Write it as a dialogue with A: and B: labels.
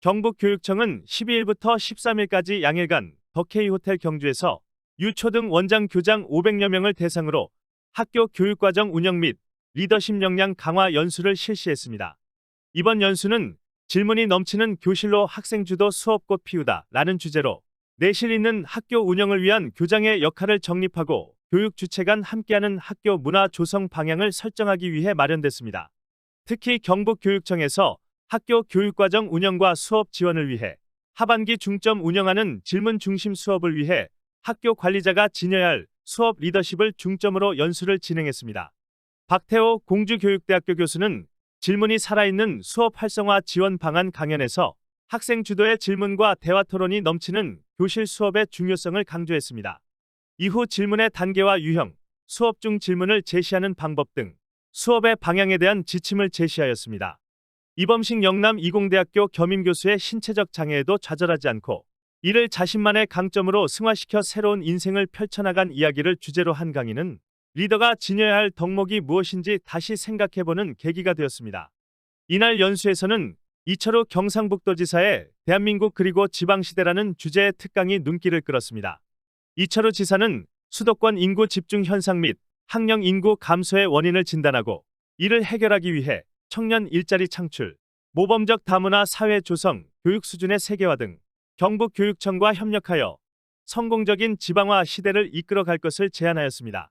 A: 경북교육청은 12일부터 13일까지 양일간 더케이 호텔 경주에서 유초등 원장 교장 500여 명을 대상으로 학교 교육과정 운영 및 리더십 역량 강화 연수를 실시했습니다. 이번 연수는 질문이 넘치는 교실로 학생 주도 수업꽃 피우다 라는 주제로 내실 있는 학교 운영을 위한 교장의 역할을 정립하고 교육 주체 간 함께하는 학교 문화 조성 방향을 설정하기 위해 마련됐습니다. 특히 경북교육청에서 학교 교육과정 운영과 수업 지원을 위해 하반기 중점 운영하는 질문 중심 수업을 위해 학교 관리자가 지녀야 할 수업 리더십을 중점으로 연수를 진행했습니다. 박태호 공주교육대학교 교수는 질문이 살아있는 수업 활성화 지원 방안 강연에서 학생 주도의 질문과 대화 토론이 넘치는 교실 수업의 중요성을 강조했습니다. 이후 질문의 단계와 유형, 수업 중 질문을 제시하는 방법 등 수업의 방향에 대한 지침을 제시하였습니다. 이범식 영남 이공대학교 겸임 교수의 신체적 장애에도 좌절하지 않고 이를 자신만의 강점으로 승화시켜 새로운 인생을 펼쳐나간 이야기를 주제로 한 강의는 리더가 지녀야 할 덕목이 무엇인지 다시 생각해보는 계기가 되었습니다. 이날 연수에서는 이철우 경상북도지사의 대한민국 그리고 지방시대라는 주제의 특강이 눈길을 끌었습니다. 이철우 지사는 수도권 인구 집중 현상 및 학령 인구 감소의 원인을 진단하고 이를 해결하기 위해 청년 일자리 창출, 모범적 다문화 사회 조성, 교육 수준의 세계화 등 경북교육청과 협력하여 성공적인 지방화 시대를 이끌어갈 것을 제안하였습니다.